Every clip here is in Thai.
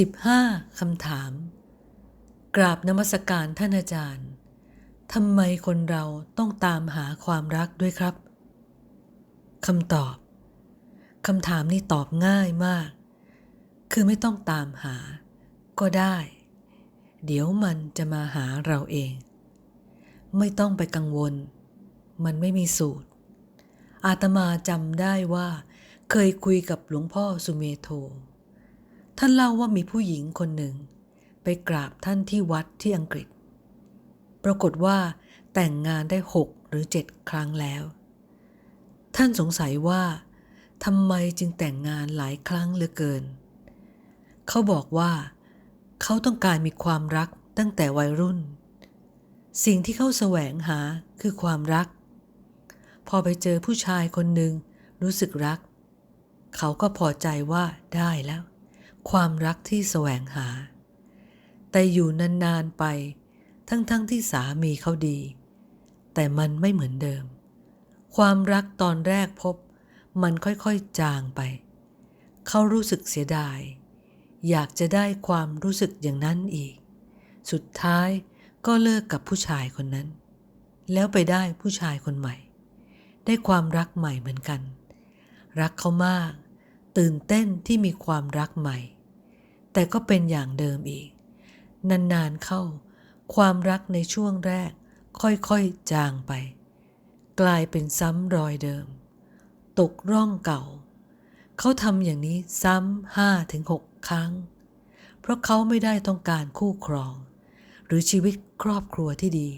15คำถาม กราบนมัสการท่านอาจารย์ ทำไมคนเราต้องตามหาความรักด้วยครับ คำตอบ คำถามนี้ตอบง่ายมาก คือไม่ต้องตามหา ก็ได้ เดี๋ยวมันจะมาหาเราเอง ไม่ต้องไปกังวล มันไม่มีสูตร อาตมาจำได้ว่า เคยคุยกับหลวงพ่อสุเมโท ท่านเล่าว่ามีผู้หญิงคนหนึ่ง ไปกราบท่านที่วัดที่อังกฤษ ปรากฏว่าแต่งงานได้หกหรือเจ็ดครั้งแล้ว ท่านสงสัยว่าทำไมจึงแต่งงานหลายครั้งเหลือเกิน เขาบอกว่า เขาต้องการมีความรักตั้งแต่วัยรุ่น สิ่งที่เขาแสวงหาคือความรัก พอไปเจอผู้ชายคนหนึ่งรู้สึกรัก เขาก็พอใจว่าได้แล้ว ความรักที่แสวงหา แต่อยู่นานๆไป ทั้งๆทที่สามีเขาดี แต่มันไม่เหมือนเดิม ความรักตอนแรกพบ มันค่อยๆจางไป เขารู้สึกเสียดาย อยากจะได้ความรู้สึกอย่างนั้นอีก สุดท้ายก็เลิกกับผู้ชายคนนั้น แล้วไปได้ผู้ชายคนใหม่ ได้ความรักใหม่เหมือนกัน รักเขามาก ตื่นเต้นที่มีความรักใหม่ แต่ก็เป็นอย่างเดิมอีก นานๆเข้า ความรักในช่วงแรกค่อยๆจางไป กลายเป็นซ้ำรอยเดิม ตกร่องเก่า เขาทำอย่างนี้ซ้ำห้าถึงหกครั้ง เพราะเขาไม่ได้ต้องการคู่ครอง หรือชีวิตครอบครัวที่ดี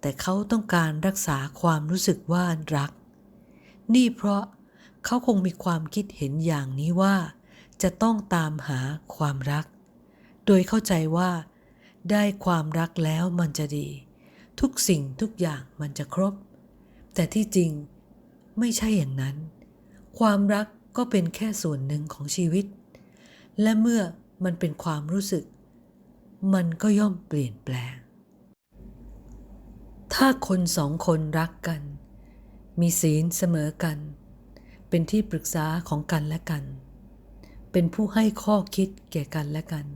แต่เขาต้องการรักษาความรู้สึกว่ารัก นี่เพราะเขาคงมีความคิดเห็นอย่างนี้ว่า จะต้องตามหาความรัก โดยเข้าใจว่า ได้ความรักแล้วมันจะดี ทุกสิ่งทุกอย่างมันจะครบ แต่ที่จริงไม่ใช่อย่างนั้น ความรักก็เป็นแค่ส่วนหนึ่งของชีวิต และเมื่อมันเป็นความรู้สึก มันก็ย่อมเปลี่ยนแปลง ถ้าคนสองคนรักกัน มีศีลเสมอกัน เป็นที่ปรึกษาของกันและกัน เป็นผู้ให้ข้อคิดแก่กันและกัน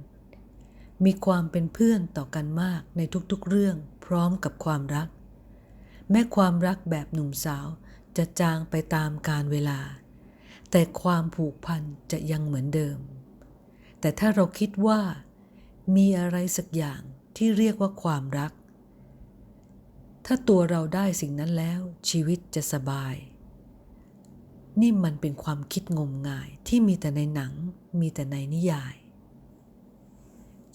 มีความเป็นเพื่อนต่อกันมากในทุกๆเรื่องพร้อมกับความรัก แม้ความรักแบบหนุ่มสาวจะจางไปตามกาลเวลา แต่ความผูกพันจะยังเหมือนเดิม แต่ถ้าเราคิดว่า มีอะไรสักอย่างที่เรียกว่าความรัก ถ้าตัวเราได้สิ่งนั้นแล้วชีวิตจะสบาย นี่มันเป็นความคิดงมงายที่มีแต่ในหนังมีแต่ในนิยาย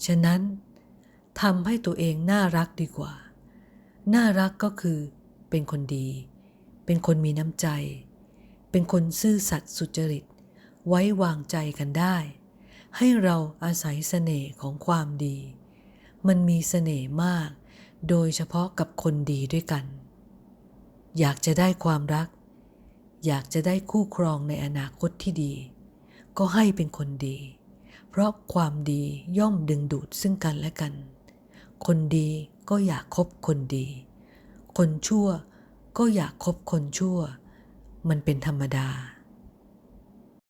ฉะนั้นทำให้ตัวเองน่ารักดีกว่า น่ารักก็คือ เป็นคนดี เป็นคนมีน้ำใจ เป็นคนซื่อสัตย์สุจริต ไว้วางใจกันได้ ให้เราอาศัยเสน่ห์ของความดี มันมีเสน่ห์มาก โดยเฉพาะกับคนดีด้วยกัน อยากจะได้ความรัก อยากจะได้คู่ครองในอนาคตที่ดี ก็ให้เป็นคนดี เพราะความดีย่อมดึงดูดซึ่งกันและกัน คนดีก็อยากคบคนดี คนชั่วก็อยากคบคนชั่ว มันเป็นธรรมดา